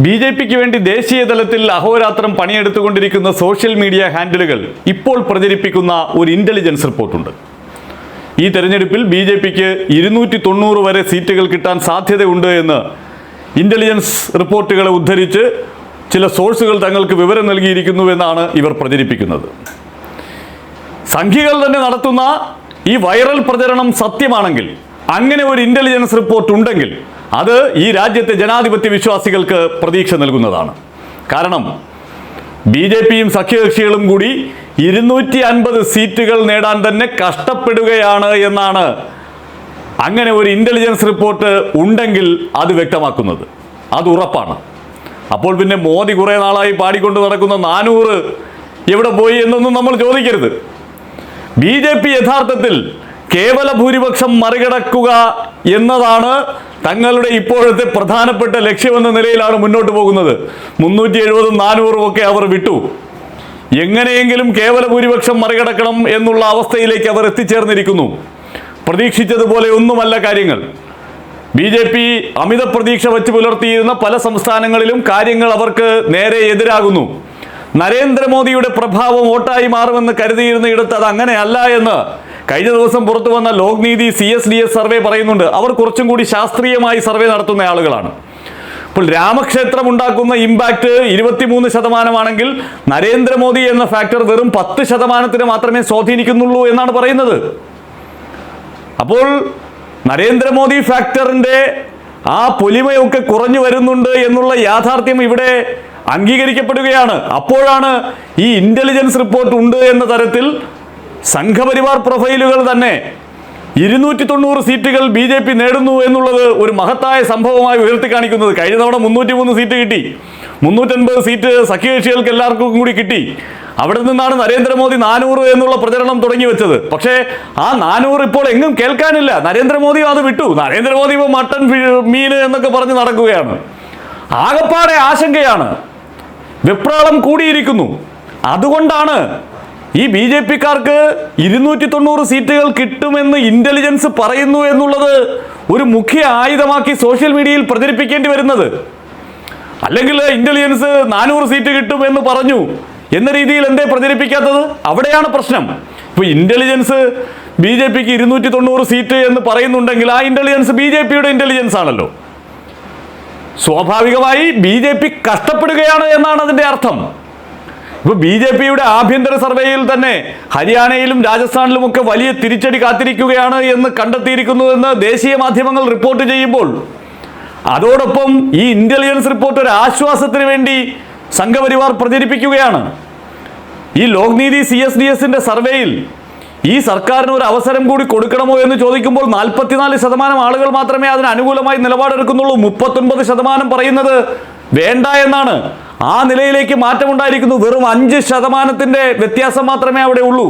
B J പിക്ക് വേണ്ടി ദേശീയ തലത്തിൽ അഹോരാത്രം പണിയെടുത്തുകൊണ്ടിരിക്കുന്ന സോഷ്യൽ മീഡിയ ഹാൻഡിലുകൾ ഇപ്പോൾ പ്രചരിപ്പിക്കുന്ന ഒരു ഇന്റലിജൻസ് റിപ്പോർട്ടുണ്ട്. ഈ തെരഞ്ഞെടുപ്പിൽ ബി ജെ പിക്ക് ഇരുന്നൂറ്റി തൊണ്ണൂറ് വരെ സീറ്റുകൾ കിട്ടാൻ സാധ്യതയുണ്ട് എന്ന് ഇന്റലിജൻസ് റിപ്പോർട്ടുകളെ ഉദ്ധരിച്ച് ചില സോഴ്സുകൾ തങ്ങൾക്ക് വിവരം നൽകിയിരിക്കുന്നുവെന്നാണ് ഇവർ പ്രചരിപ്പിക്കുന്നത്. സംഖ്യകൾ തന്നെ നടത്തുന്ന ഈ വൈറൽ പ്രചരണം സത്യമാണെങ്കിൽ അങ്ങനെ ഒരു ഇന്റലിജൻസ് റിപ്പോർട്ട് ഉണ്ടെങ്കിൽ അത് ഈ രാജ്യത്തെ ജനാധിപത്യ വിശ്വാസികൾക്ക് പ്രതീക്ഷ നൽകുന്നതാണ്. കാരണം ബി ജെ പിയും സഖ്യകക്ഷികളും കൂടി ഇരുന്നൂറ്റി അൻപത് സീറ്റുകൾ നേടാൻ തന്നെ കഷ്ടപ്പെടുകയാണ് എന്നാണ് അങ്ങനെ ഒരു ഇന്റലിജൻസ് റിപ്പോർട്ട് ഉണ്ടെങ്കിൽ അത് വ്യക്തമാക്കുന്നത്. അത് ഉറപ്പാണ്. അപ്പോൾ പിന്നെ മോദി കുറേ നാളായി പാടിക്കൊണ്ട് നടക്കുന്ന നാനൂറ് എവിടെ പോയി എന്നൊന്നും നമ്മൾ ചോദിക്കരുത്. ബി യഥാർത്ഥത്തിൽ കേവല ഭൂരിപക്ഷം മറികടക്കുക എന്നതാണ് തങ്ങളുടെ ഇപ്പോഴത്തെ പ്രധാനപ്പെട്ട ലക്ഷ്യമെന്ന നിലയിലാണ് മുന്നോട്ട് പോകുന്നത്. മുന്നൂറ്റി എഴുപതും നാനൂറും ഒക്കെ അവർ വിട്ടു. എങ്ങനെയെങ്കിലും കേവല ഭൂരിപക്ഷം മറികടക്കണം എന്നുള്ള അവസ്ഥയിലേക്ക് അവർ എത്തിച്ചേർന്നിരിക്കുന്നു. പ്രതീക്ഷിച്ചതുപോലെ ഒന്നുമല്ല കാര്യങ്ങൾ. ബി ജെ പി അമിത പ്രതീക്ഷ വച്ച് പുലർത്തിയിരുന്ന പല സംസ്ഥാനങ്ങളിലും കാര്യങ്ങൾ അവർക്ക് നേരെ എതിരാകുന്നു. നരേന്ദ്രമോദിയുടെ പ്രഭാവം വോട്ടായി മാറുമെന്ന് കരുതിയിരുന്ന ഇടത്ത് അത് അങ്ങനെയല്ല എന്ന് കഴിഞ്ഞ ദിവസം പുറത്തു വന്ന Lokniti C S D S survey പറയുന്നുണ്ട് അവർ കുറച്ചും കൂടി ശാസ്ത്രീയമായി സർവേ നടത്തുന്ന ആളുകളാണ്. ഇപ്പോൾ രാമക്ഷേത്രം ഉണ്ടാക്കുന്ന ഇമ്പാക്ട് ഇരുപത്തിമൂന്ന് ശതമാനമാണെങ്കിൽ നരേന്ദ്രമോദി എന്ന ഫാക്ടർ വെറും പത്ത് ശതമാനത്തിന് മാത്രമേ സ്വാധീനിക്കുന്നുള്ളൂ എന്നാണ് പറയുന്നത്. അപ്പോൾ നരേന്ദ്രമോദി ഫാക്ടറിന്റെ ആ പൊലിമയൊക്കെ കുറഞ്ഞു വരുന്നുണ്ട് എന്നുള്ള യാഥാർത്ഥ്യം ഇവിടെ അംഗീകരിക്കപ്പെടുകയാണ്. അപ്പോഴാണ് ഈ ഇന്റലിജൻസ് റിപ്പോർട്ട് ഉണ്ട് എന്ന തരത്തിൽ സംഘപരിവാർ പ്രൊഫൈലുകൾ തന്നെ ഇരുന്നൂറ്റി തൊണ്ണൂറ് സീറ്റുകൾ ബി ജെ പി നേടുന്നു എന്നുള്ളത് ഒരു മഹത്തായ സംഭവമായി ഉയർത്തി കാണിക്കുന്നത്. കഴിഞ്ഞ തവണ മുന്നൂറ്റി മൂന്ന് സീറ്റ് കിട്ടി. മുന്നൂറ്റൻപത് സീറ്റ് സഖ്യകക്ഷികൾക്ക് എല്ലാവർക്കും കൂടി കിട്ടി. അവിടെ നിന്നാണ് നരേന്ദ്രമോദി നാനൂറ് എന്നുള്ള പ്രചരണം തുടങ്ങി വെച്ചത്. പക്ഷേ ആ നാനൂറ് ഇപ്പോൾ എങ്ങും കേൾക്കാനില്ല. നരേന്ദ്രമോദി അത് വിട്ടു. നരേന്ദ്രമോദി ഇപ്പോൾ മട്ടൺ മീൻ എന്നൊക്കെ പറഞ്ഞ് നടക്കുകയാണ്. ആകപ്പാടെ ആശങ്കയാണ്. വെപ്രാളം കൂടിയിരിക്കുന്നു. അതുകൊണ്ടാണ് ഈ ബി ജെ പിക്കാർക്ക് ഇരുന്നൂറ്റി തൊണ്ണൂറ് സീറ്റുകൾ കിട്ടുമെന്ന് ഇന്റലിജൻസ് പറയുന്നു എന്നുള്ളത് ഒരു മുഖ്യ ആയുധമാക്കി സോഷ്യൽ മീഡിയയിൽ പ്രചരിപ്പിക്കേണ്ടി വരുന്നത്. അല്ലെങ്കിൽ ഇന്റലിജൻസ് നാനൂറ് സീറ്റ് കിട്ടും എന്ന് പറഞ്ഞു. എന്ന രീതിയിൽ എന്തേ പ്രചരിപ്പിക്കാത്തത്? അവിടെയാണ് പ്രശ്നം. ഇപ്പൊ ഇന്റലിജൻസ് ബി ജെ പിക്ക് ഇരുന്നൂറ്റി തൊണ്ണൂറ് സീറ്റ് എന്ന് പറയുന്നുണ്ടെങ്കിൽ ആ ഇന്റലിജൻസ് ബി ജെ പിയുടെ ഇന്റലിജൻസ് ആണല്ലോ. സ്വാഭാവികമായി ബി ജെ പി കഷ്ടപ്പെടുകയാണ് എന്നാണ് അതിന്റെ അർത്ഥം. ഇപ്പൊ ബി ജെ പിയുടെ ആഭ്യന്തര സർവേയിൽ തന്നെ ഹരിയാനയിലും രാജസ്ഥാനിലും ഒക്കെ വലിയ തിരിച്ചടി കാത്തിരിക്കുകയാണ് എന്ന് കണ്ടെത്തിയിരിക്കുന്നുവെന്ന് ദേശീയ മാധ്യമങ്ങൾ റിപ്പോർട്ട് ചെയ്യുമ്പോൾ അതോടൊപ്പം ഈ ഇന്റലിജൻസ് റിപ്പോർട്ട് ഒരു ആശ്വാസത്തിന് വേണ്ടി സംഘപരിവാർ പ്രചരിപ്പിക്കുകയാണ്. ഈ ലോക്നീതി സി എസ് ഡി എസിന്റെ സർവേയിൽ ഈ സർക്കാരിന് ഒരു അവസരം കൂടി കൊടുക്കണമോ എന്ന് ചോദിക്കുമ്പോൾ നാൽപ്പത്തിനാല് ശതമാനം ആളുകൾ മാത്രമേ അതിന് അനുകൂലമായി നിലപാടെടുക്കുന്നുള്ളൂ. മുപ്പത്തൊൻപത് ശതമാനം പറയുന്നത് വേണ്ട എന്നാണ്. ആ നിലയിലേക്ക് മാറ്റമുണ്ടായിരിക്കുന്നു. വെറും അഞ്ച് ശതമാനത്തിന്റെ വ്യത്യാസം മാത്രമേ അവിടെ ഉള്ളൂ.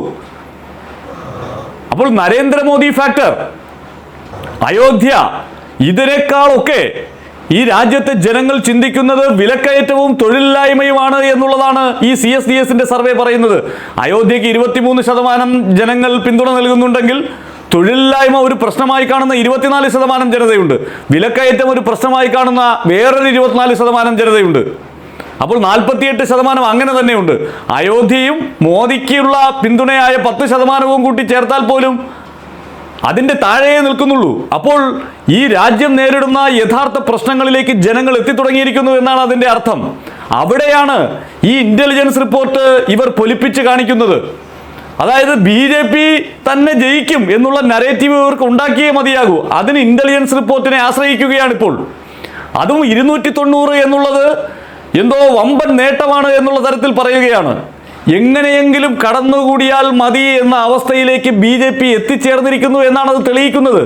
അപ്പോൾ നരേന്ദ്രമോദി ഫാക്ടർ അയോധ്യ ഇതിനേക്കാളൊക്കെ ഈ രാജ്യത്തെ ജനങ്ങൾ ചിന്തിക്കുന്നത് വിലക്കയറ്റവും തൊഴിലില്ലായ്മയുമാണ് എന്നുള്ളതാണ് ഈ സി എസ് ഡി എസിന്റെ സർവേ പറയുന്നത്. അയോധ്യക്ക് ഇരുപത്തിമൂന്ന് ശതമാനം ജനങ്ങൾ പിന്തുണ നൽകുന്നുണ്ടെങ്കിൽ തൊഴിലില്ലായ്മ ഒരു പ്രശ്നമായി കാണുന്ന ഇരുപത്തിനാല് ശതമാനം ജനതയുണ്ട്. വിലക്കയറ്റം ഒരു പ്രശ്നമായി കാണുന്ന വേറൊരു ഇരുപത്തിനാല് ശതമാനം ജനതയുണ്ട്. അപ്പോൾ നാൽപ്പത്തിയെട്ട് ശതമാനം അങ്ങനെ തന്നെയുണ്ട്. അയോധ്യയും മോദിക്കുള്ള പിന്തുണയായ പത്ത് ശതമാനവും കൂട്ടി ചേർത്താൽ പോലും അതിന്റെ താഴേ നിൽക്കുന്നുള്ളൂ. അപ്പോൾ ഈ രാജ്യം നേരിടുന്ന യഥാർത്ഥ പ്രശ്നങ്ങളിലേക്ക് ജനങ്ങൾ എത്തിത്തുടങ്ങിയിരിക്കുന്നു എന്നാണ് അതിന്റെ അർത്ഥം. അവിടെയാണ് ഈ ഇന്റലിജൻസ് റിപ്പോർട്ട് ഇവർ പൊലിപ്പിച്ച് കാണിക്കുന്നത്. അതായത് ബി ജെ പി തന്നെ ജയിക്കും എന്നുള്ള നരേറ്റീവ് ഇവർക്ക് ഉണ്ടാക്കിയേ മതിയാകൂ. അതിന് ഇന്റലിജൻസ് റിപ്പോർട്ടിനെ ആശ്രയിക്കുകയാണ് ഇപ്പോൾ അതും ഇരുന്നൂറ്റി തൊണ്ണൂറ് എന്നുള്ളത് എന്തോ വമ്പൻ നേട്ടമാണ് എന്നുള്ള തരത്തിൽ പറയുകയാണ്. എങ്ങനെയെങ്കിലും കടന്നുകൂടിയാൽ മതി എന്ന അവസ്ഥയിലേക്ക് ബി ജെ പി എത്തിച്ചേർന്നിരിക്കുന്നു എന്നാണ് അത് തെളിയിക്കുന്നത്.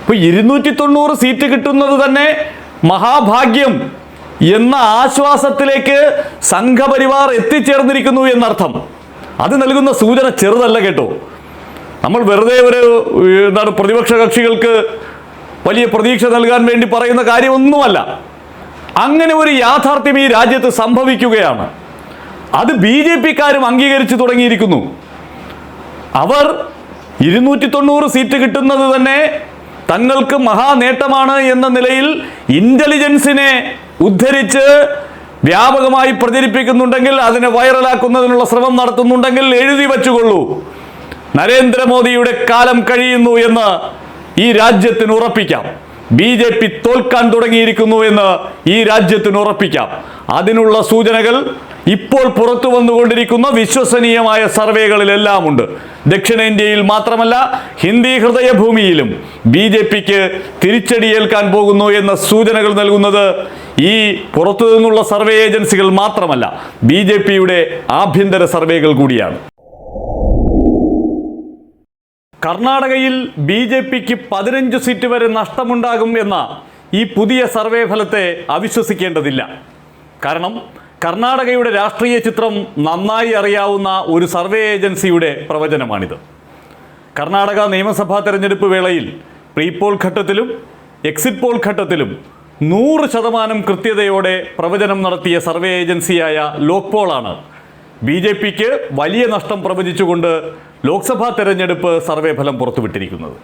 ഇപ്പൊ ഇരുന്നൂറ്റി തൊണ്ണൂറ് സീറ്റ് കിട്ടുന്നത് തന്നെ മഹാഭാഗ്യം എന്ന ആശ്വാസത്തിലേക്ക് സംഘപരിവാർ എത്തിച്ചേർന്നിരിക്കുന്നു എന്നർത്ഥം. അത് നൽകുന്ന സൂചന ചെറുതല്ല കേട്ടോ. നമ്മൾ വെറുതെ ഒരു എന്താണ് പ്രതിപക്ഷ കക്ഷികൾക്ക് വലിയ പ്രതീക്ഷ നൽകാൻ വേണ്ടി പറയുന്ന കാര്യമൊന്നുമല്ല. അങ്ങനെ ഒരു യാഥാർത്ഥ്യം ഈ രാജ്യത്ത് സംഭവിക്കുകയാണ്. അത് ബി ജെ പിക്കാരും അംഗീകരിച്ചു തുടങ്ങിയിരിക്കുന്നു. അവർ ഇരുന്നൂറ്റി തൊണ്ണൂറ് സീറ്റ് കിട്ടുന്നത് തന്നെ തങ്ങൾക്ക് മഹാനേട്ടമാണ് എന്ന നിലയിൽ ഇന്റലിജൻസിനെ ഉദ്ധരിച്ച് വ്യാപകമായി പ്രചരിപ്പിക്കുന്നുണ്ടെങ്കിൽ അതിനെ വൈറലാക്കുന്നതിനുള്ള ശ്രമം നടത്തുന്നുണ്ടെങ്കിൽ എഴുതി വച്ചുകൊള്ളൂ. നരേന്ദ്രമോദിയുടെ കാലം കഴിയുന്നു എന്ന് ഈ രാജ്യത്തിന് ഉറപ്പിക്കാം. ബി ജെ പി തോൽക്കാൻ തുടങ്ങിയിരിക്കുന്നു എന്ന് ഈ രാജ്യത്തിന് ഉറപ്പിക്കാം. അതിനുള്ള സൂചനകൾ ഇപ്പോൾ പുറത്തു വന്നുകൊണ്ടിരിക്കുന്ന വിശ്വസനീയമായ സർവേകളിലെല്ലാം ഉണ്ട് ദക്ഷിണേന്ത്യയിൽ മാത്രമല്ല ഹിന്ദി ഹൃദയഭൂമിയിലും ബി ജെ പിക്ക് തിരിച്ചടിയേൽക്കാൻ പോകുന്നു എന്ന സൂചനകൾ നൽകുന്നത് ഈ പുറത്തു നിന്നുള്ള സർവേ ഏജൻസികൾ മാത്രമല്ല ബി ജെ പിയുടെ ആഭ്യന്തര സർവേകൾ കൂടിയാണ്. കർണാടകയിൽ ബി ജെ പിക്ക് പതിനഞ്ച് സീറ്റ് വരെ നഷ്ടമുണ്ടാകും എന്ന ഈ പുതിയ സർവേ ഫലത്തെ അവിശ്വസിക്കേണ്ടതില്ല. കാരണം കർണാടകയുടെ രാഷ്ട്രീയ ചിത്രം നന്നായി അറിയാവുന്ന ഒരു സർവേ ഏജൻസിയുടെ പ്രവചനമാണിത്. കർണാടക നിയമസഭാ തെരഞ്ഞെടുപ്പ് വേളയിൽ പ്രീപോൾ ഘട്ടത്തിലും എക്സിറ്റ് പോൾ ഘട്ടത്തിലും നൂറ് ശതമാനം കൃത്യതയോടെ പ്രവചനം നടത്തിയ സർവേ ഏജൻസിയായ ലോക്പോളാണ് ബി ജെ പിക്ക് വലിയ നഷ്ടം പ്രവചിച്ചുകൊണ്ട് ലോക്സഭാ തെരഞ്ഞെടുപ്പ് സർവേ ഫലം പുറത്തുവിട്ടിരിക്കുന്നത്.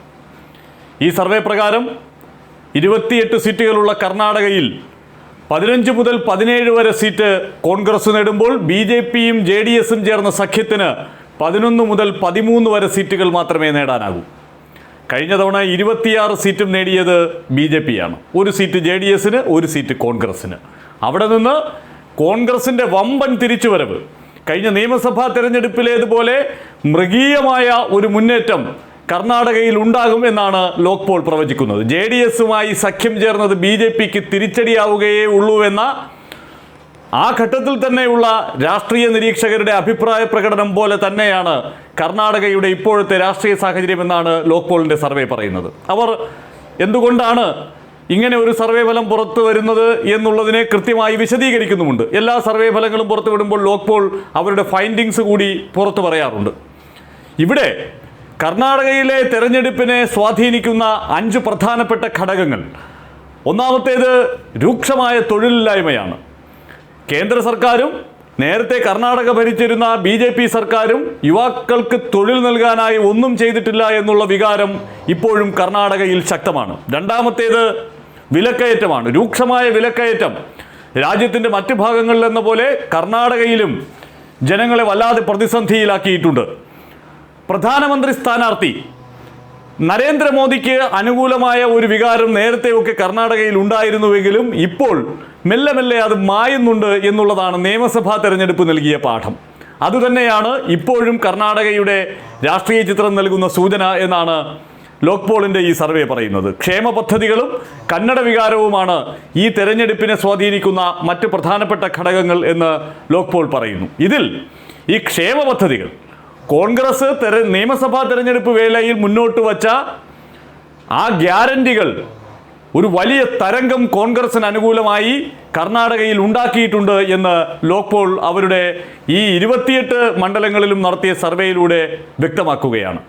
ഈ സർവേ പ്രകാരം ഇരുപത്തിയെട്ട് സീറ്റുകളുള്ള കർണാടകയിൽ പതിനഞ്ച് മുതൽ പതിനേഴ് വരെ സീറ്റ് കോൺഗ്രസ് നേടുമ്പോൾ ബി ജെ പിയും ജെ ഡി എസും ചേർന്ന സഖ്യത്തിന് പതിനൊന്ന് മുതൽ പതിമൂന്ന് വരെ സീറ്റുകൾ മാത്രമേ നേടാനാകൂ. കഴിഞ്ഞ തവണ ഇരുപത്തിയാറ് സീറ്റും നേടിയത് ബി ജെ പിയാണ്. ഒരു സീറ്റ് ജെ ഡി എസിന് ഒരു സീറ്റ് കോൺഗ്രസിന്. അവിടെ നിന്ന് കോൺഗ്രസിന്റെ വമ്പൻ തിരിച്ചുവരവ്. കഴിഞ്ഞ നിയമസഭാ തെരഞ്ഞെടുപ്പിലേതുപോലെ മൃഗീയമായ ഒരു മുന്നേറ്റം കർണാടകയിൽ ഉണ്ടാകും എന്നാണ് ലോക്പോൾ പ്രവചിക്കുന്നത്. ജെ ഡി എസുമായി സഖ്യം ചേർന്നത് ബി ജെ പിക്ക് തിരിച്ചടിയാവുകയേ ഉള്ളൂ എന്ന ആ ഘട്ടത്തിൽ തന്നെയുള്ള രാഷ്ട്രീയ നിരീക്ഷകരുടെ അഭിപ്രായ പ്രകടനം പോലെ തന്നെയാണ് കർണാടകയുടെ ഇപ്പോഴത്തെ രാഷ്ട്രീയ സാഹചര്യം എന്നാണ് ലോക്പോളിന്റെ സർവേ പറയുന്നത്. അവർ എന്തുകൊണ്ടാണ് ഇങ്ങനെ ഒരു സർവേ ഫലം പുറത്തു വരുന്നത് എന്നുള്ളതിനെ കൃത്യമായി വിശദീകരിക്കുന്നുമുണ്ട്. എല്ലാ സർവേ ഫലങ്ങളും പുറത്തു വിടുമ്പോൾ ലോക്പോൾ അവരുടെ ഫൈൻഡിങ്സ് കൂടി പുറത്തു പറയാറുണ്ട്. ഇവിടെ കർണാടകയിലെ തെരഞ്ഞെടുപ്പിനെ സ്വാധീനിക്കുന്ന അഞ്ച് പ്രധാനപ്പെട്ട ഘടകങ്ങൾ. ഒന്നാമത്തേത് രൂക്ഷമായ തൊഴിലില്ലായ്മയാണ്. കേന്ദ്ര സർക്കാരും നേരത്തെ കർണാടക ഭരിച്ചിരുന്ന ബി ജെ പി സർക്കാരും യുവാക്കൾക്ക് തൊഴിൽ നൽകാനായി ഒന്നും ചെയ്തിട്ടില്ല എന്നുള്ള വികാരം ഇപ്പോഴും കർണാടകയിൽ ശക്തമാണ്. രണ്ടാമത്തേത് വിലക്കയറ്റമാണ്. രൂക്ഷമായ വിലക്കയറ്റം. രാജ്യത്തിന്റെ മറ്റ് ഭാഗങ്ങളിലെന്ന പോലെ കർണാടകയിലും ജനങ്ങളെ വല്ലാതെ പ്രതിസന്ധിയിലാക്കിയിട്ടുണ്ട്. പ്രധാനമന്ത്രി സ്ഥാനാർത്ഥി നരേന്ദ്രമോദിക്ക് അനുകൂലമായ ഒരു വികാരം നേരത്തെയൊക്കെ കർണാടകയിൽ ഉണ്ടായിരുന്നുവെങ്കിലും ഇപ്പോൾ മെല്ലെ മെല്ലെ അത് മായുന്നുണ്ട് എന്നുള്ളതാണ് നിയമസഭാ തെരഞ്ഞെടുപ്പ് നൽകിയ പാഠം. അതുതന്നെയാണ് ഇപ്പോഴും കർണാടകയുടെ രാഷ്ട്രീയ ചിത്രം നൽകുന്ന സൂചന എന്നാണ് ലോക്പോളിന്റെ ഈ സർവേ പറയുന്നത്. ക്ഷേമ പദ്ധതികളും കന്നഡ വികാരവുമാണ് ഈ തെരഞ്ഞെടുപ്പിനെ സ്വാധീനിക്കുന്ന മറ്റ് പ്രധാനപ്പെട്ട ഘടകങ്ങൾ എന്ന് ലോക്പോൾ പറയുന്നു. ഇതിൽ ഈ ക്ഷേമ പദ്ധതികൾ കോൺഗ്രസ് തെര നിയമസഭാ തെരഞ്ഞെടുപ്പ് വേളയിൽ മുന്നോട്ട് വച്ച ആ ഗ്യാരണ്ടികൾ ഒരു വലിയ തരംഗം കോൺഗ്രസിന് അനുകൂലമായി കർണാടകയിൽ ഉണ്ടാക്കിയിട്ടുണ്ട് എന്ന് ലോക്പോൾ അവരുടെ ഈ ഇരുപത്തിയെട്ട് മണ്ഡലങ്ങളിലും നടത്തിയ സർവേയിലൂടെ വ്യക്തമാക്കുകയാണ്.